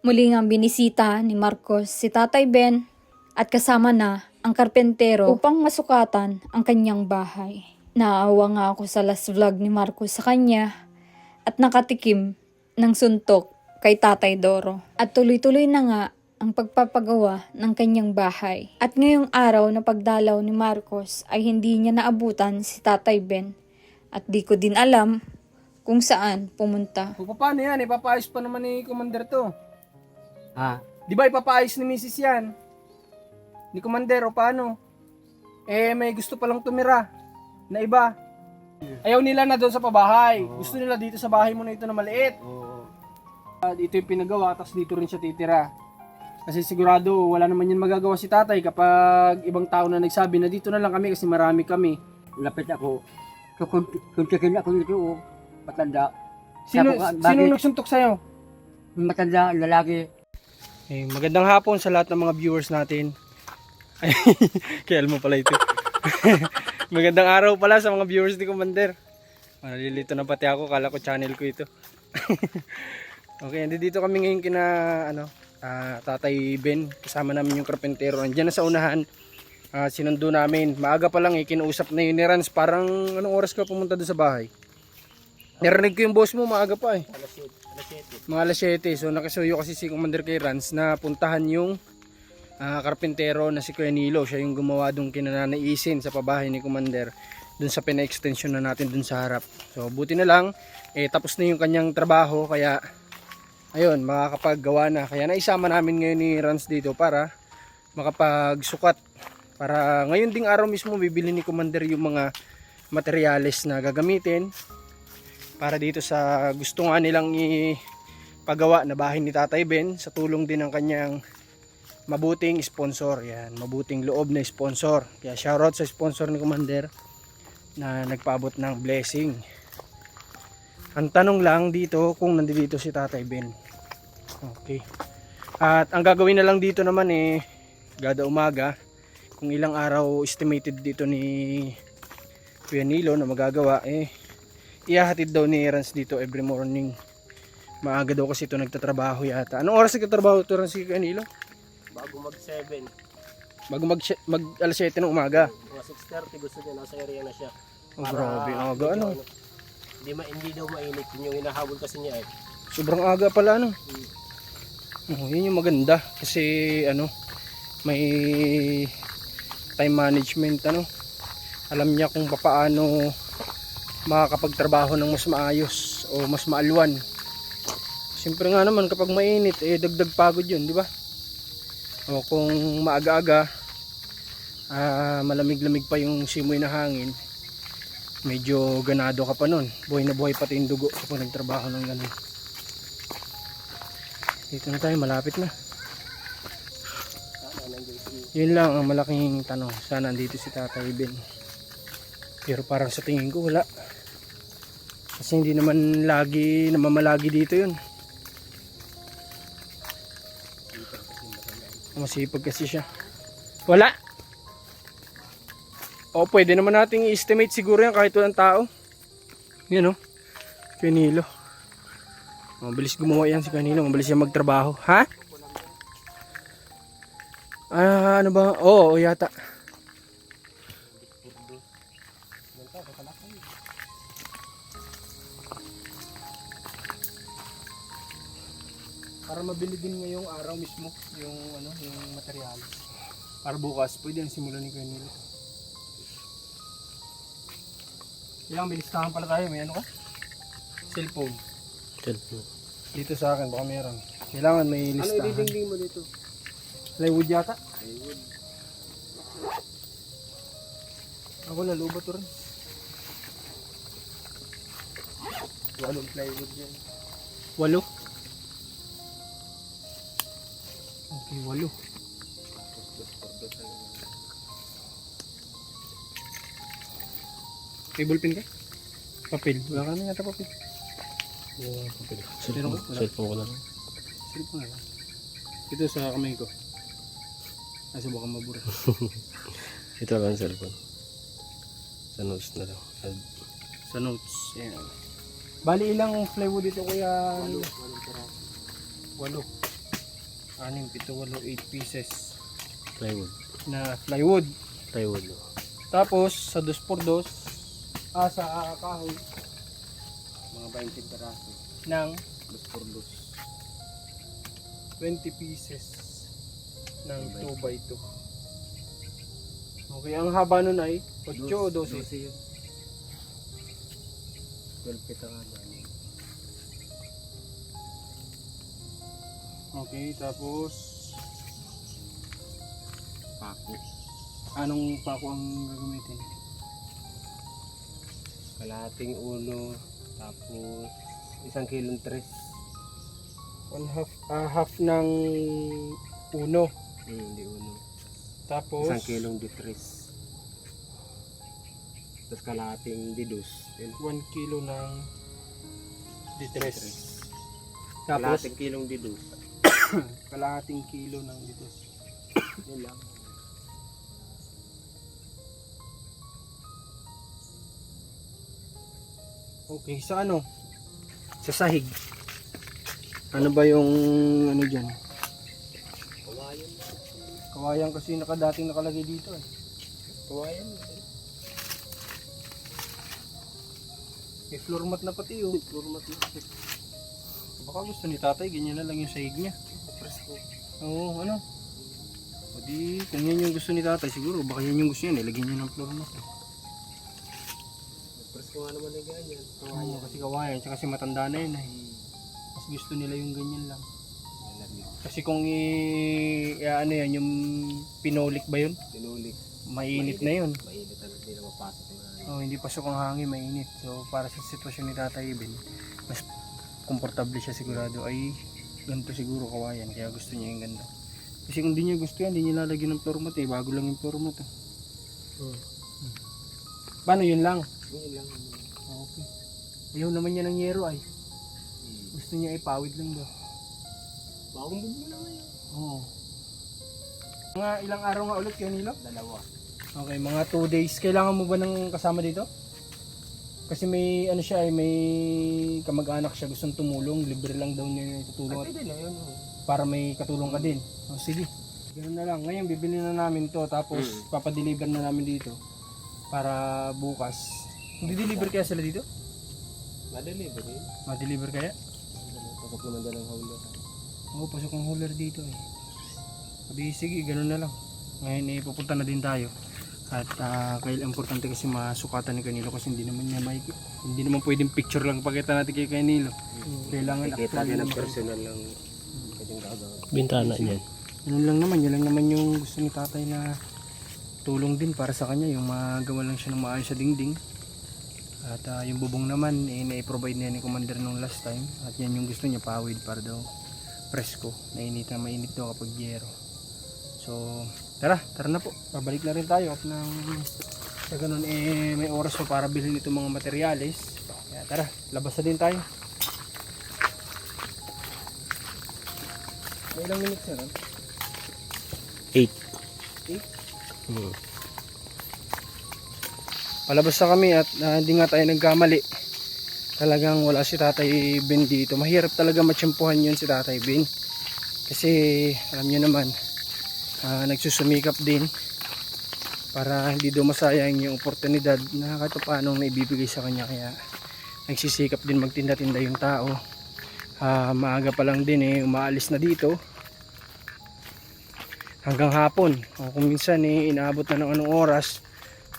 Muli nga binisita ni Marcos si Tatay Ben at kasama na ang karpentero upang masukatan ang kanyang bahay. Naawa nga ako sa last vlog ni Marcos sa kanya at nakatikim ng suntok kay Tatay Doro. At tuloy-tuloy na nga ang pagpapagawa ng kanyang bahay. At ngayong araw na pagdalaw ni Marcos ay hindi niya naabutan si Tatay Ben. At di ko din alam kung saan pumunta. O paano yan? Ipapaayos pa naman ni Commander to. Ah, Di ba ipapaayos ni Mrs. yan? Ni Commander o paano? Eh may gusto palang tumira na iba. Ayaw nila na doon sa pabahay. Gusto nila dito sa bahay mo na ito na maliit. oo. At ito yung pinagawa, tapos dito rin siya titira. Kasi sigurado wala naman yan magagawa si tatay kapag ibang tao na nagsabi na dito na lang kami kasi marami kami. Lapit ako. So, kung, kung tikin ako dito, oh, matanda. Sino, Sabi ko, sino bakit? nagsuntok sa'yo? Matanda, lalaki. Eh, magandang hapon sa lahat ng mga viewers natin. Ay, kaya mo pala ito. magandang araw pala sa mga viewers ni Commander. Malilito na pati ako, kala ko channel ko ito. okay, dito kami ngayon kina ano, ah, Tatay Ben, kasama namin yung karpentero. Nandiyan na sa unahan. Ah, sinundo namin. Maaga pa lang eh, kinuusap na yun ni Rans. Parang anong oras ka pumunta doon sa bahay? Narinig ko yung boss mo maaga pa eh. Mga alas 7. So nakasuyo kasi si Commander kay Rans na puntahan yung ah, karpentero na si Kuya Nilo. Siya yung gumawa doon kinananaisin sa pabahay ni Commander doon sa pina-extension na natin doon sa harap. So buti na lang eh tapos na yung kanyang trabaho kaya ayun makakapaggawa na. Kaya naisama namin ngayon ni Rans dito para makapagsukat para ngayon ding araw mismo bibili ni Commander yung mga materyales na gagamitin para dito sa gusto nga nilang ipagawa na bahay ni Tatay Ben sa tulong din ng kanyang mabuting sponsor. Yan, mabuting loob na sponsor. Kaya shoutout sa sponsor ni Commander na nagpaabot ng blessing. Ang tanong lang dito kung nandito si Tatay Ben. Okay. At ang gagawin na lang dito naman eh gada umaga kung ilang araw estimated dito ni Kuya Nilo na magagawa eh ihahatid daw ni Rans dito every morning. Maaga daw kasi ito nagtatrabaho yata. Anong oras nagtatrabaho ito Rans si Canilo? Bago mag 7, Bago mag, mag alas 7 ng umaga. mga 6.30 gusto niya nasa area na siya. Oh, grabe, aga medyo ano. Hindi, ma, hindi daw mainit, yun yung hinahabol kasi niya eh. Sobrang aga pala ano. Oh, yun yung maganda kasi ano may time management ano. Alam niya kung paano makakapagtrabaho ng mas maayos o mas maalwan. Siyempre nga naman kapag mainit eh dagdag pagod 'yun, di ba? O kung maaga-aga ah, malamig-lamig pa yung simoy na hangin, medyo ganado ka pa nun. Buhay na buhay pati yung dugo kapag nagtrabaho ng ganun. Dito na tayo, malapit na. Yun lang ang malaking tanong. Sana andito si Tatay Ben. Pero parang sa tingin ko wala. Kasi hindi naman lagi namamalagi dito yun. Masipag kasi siya. Wala. O pwede naman nating i-estimate siguro yan kahit walang tao. Yan o. Kanilo. Mabilis gumawa yan si Kanilo. Mabilis yan magtrabaho. Ha? Ah, ano ba? Oo, oh, yata. Para mabili din ngayong araw mismo yung ano, yung material. Para bukas pwede ang simulan ni Kuya Nilo. Ilang bilistahan pala tayo, may ano ka? Cellphone. Dito sa akin, baka meron. Kailangan may Ano listahan. ididingding mo dito? Plywood yata. Plywood. Ako nalubat to rin. Walong plywood yan. Walo. Okay, walo. May ballpen ka? Papel. Wala ka naman yata papel. Yung papel. Meron ko? Wala. Cellphone ko lang. Cellphone lang. Ito sa kamay ko. Kasi baka mabura. Ito lang ang cellphone. Sa notes na lang. sa notes. Yan. Bali ilang plywood ito kuya? Walo. Walo. Anim, pito, walo, 8 pieces Plywood. na plywood. Plywood. oh. Tapos, sa dos por dos, ah, sa ah, kahoy, mga 20 peraso ng dos por dos. 20 pieces ng 2 by 2. Okay, ang haba nun ay 8 o 12. 12 yun. 12 feet ang haba. Okay, tapos Pako. anong pako ang gagamitin? Kalahating uno. Tapos isang kilong tres. One half, ah, half ng uno. Hmm, di uno. Tapos, Isang kilong di tres. Tapos kalahating di dos. Yun. 1 kilo ng ditres. Tres. Tapos, Kalahating kilong di dos. Kalahating kilo ng ditres. Yun lang. Okay, sa ano? Sa sahig. Ano ba yung ano dyan? Kawayan. Kawayan kasi nakadating nakalagay dito eh. Kawayan. May floor mat na pati oh. Floor mat na. Baka gusto ni tatay, ganyan na lang yung sahig niya. Presko. Oo, ano? O di, kung yan yung gusto ni tatay, siguro baka yan yung gusto niya, nilagyan niya ng floor mat. Presko nga naman na ganyan. Oo, kasi kawayan, tsaka kasi matanda na yun eh. Mas gusto nila yung ganyan lang. Kasi kung i, ano yan, yung pinolik ba yun? Tinulik. Mainit na yun. Mainit talaga. Hindi na mapasok hangin. Oh, hindi pasok ang hangin, mainit. So, para sa sitwasyon ni Tatay Ibin, mas komportable siya sigurado ay ganito siguro kawayan. Kaya gusto niya yung ganda. Kasi kung di niya gusto yan, di niya lalagyan ng floor mat eh. Bago lang yung floor mat eh. Hmm. Paano yun lang? Yun lang. Okay. Ayaw naman niya ng yero ay. Hmm. Gusto niya ipawid lang daw. Bagong bumili na ngayon. Oo. Mga ilang araw nga ulit kayo nilo? Dalawa. Okay, mga 2 days. Kailangan mo ba ng kasama dito? Kasi may ano siya eh, may kamag-anak siya gustong tumulong, libre lang daw niya tutulong at Pwede na yun. oh. para may katulong ka din. O sige. Ganun na lang. Ngayon bibili na namin to tapos Mm. papadeliver na namin dito para bukas. Hindi deliver kaya sila dito? Ma-deliver yun. Ma-deliver kaya? Pasok naman dyan ang hauler. Oo, pasok ang hauler dito eh. Sabi, sige, ganun na lang. Ngayon eh, pupunta na din tayo. At uh, kaya importante kasi masukatan ni Kanilo kasi hindi naman niya may hindi naman pwedeng picture lang pakita natin kay Kanilo. Kailangan Kita actually niya ng personal lang. Pwedeng gagawin. Bintana niyan. Ganun lang naman, yun lang naman yung gusto ni tatay na tulong din para sa kanya, yung magawa lang siya ng maayos sa dingding. At ah, yung bubong naman, eh, na-provide na ni Commander nung last time. At yan yung gusto niya, pawid para daw presko. Nainit na mainit daw kapag yero. So, tara, tara na po. Babalik na rin tayo at nang sa ganun eh may oras pa para bilhin itong mga materyales. Kaya tara, labas na din tayo. May ilang minutes na rin? 8. Eight? Hmm. Palabas na kami at ah, hindi nga tayo nagkamali. Talagang wala si Tatay Ben dito. Mahirap talaga matsyempohan yun si Tatay Ben. Kasi alam nyo naman, ah, nagsusumikap din para hindi daw yung oportunidad na kahit pa paano naibibigay sa kanya. Kaya nagsisikap din magtinda-tinda yung tao. Ah, maaga pa lang din eh, umaalis na dito. Hanggang hapon. O kung minsan eh, inaabot na ng anong oras,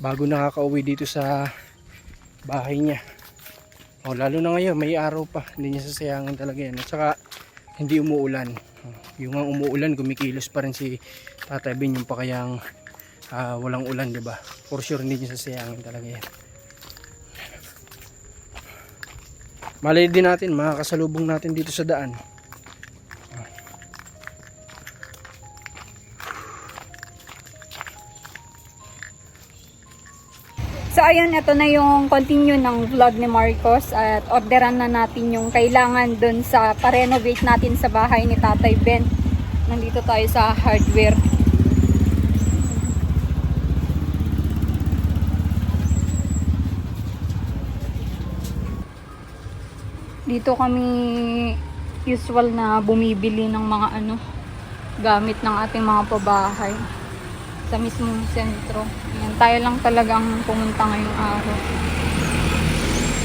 bago nakakauwi dito sa bahay niya. O lalo na ngayon, may araw pa. Hindi niya sasayangan talaga yan. At saka, hindi umuulan. Yung ang umuulan, kumikilos pa rin si Tatay Ben. Yung pa kayang ah, walang ulan, di ba? For sure, hindi niya sasayangan talaga yan. Malay din natin, makakasalubong natin dito sa daan. So ayun, ito na yung continue ng vlog ni Marcos at orderan na natin yung kailangan dun sa pa-renovate natin sa bahay ni Tatay Ben. Nandito tayo sa hardware. Dito kami usual na bumibili ng mga ano, gamit ng ating mga pabahay sa mismong sentro. Ayan, tayo lang talagang pumunta ngayong araw.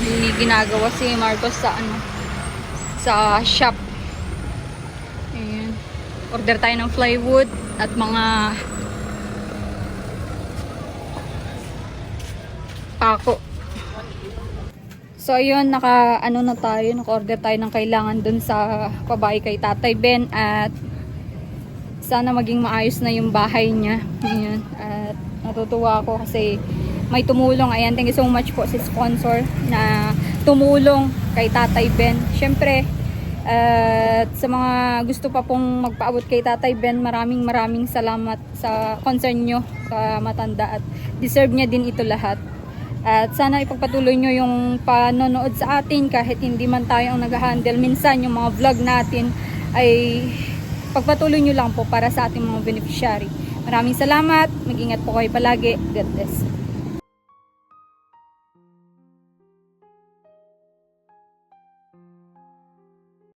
Hindi ginagawa si Marcos sa ano sa shop. Ayan. Order tayo ng plywood at mga pako. So ayun, naka ano na tayo, naka-order tayo ng kailangan dun sa pabahay kay Tatay Ben at sana maging maayos na yung bahay niya. Ayan. At natutuwa ako kasi may tumulong. Ayan, thank you so much po sa sponsor na tumulong kay Tatay Ben. Syempre, at sa mga gusto pa pong magpaabot kay Tatay Ben, maraming maraming salamat sa concern nyo sa matanda at deserve niya din ito lahat. At sana ipagpatuloy nyo yung panonood sa atin kahit hindi man tayo ang nag-handle. Minsan yung mga vlog natin ay pagpatuloy nyo lang po para sa ating mga beneficiary. Maraming salamat. Mag-ingat po kayo palagi. God bless.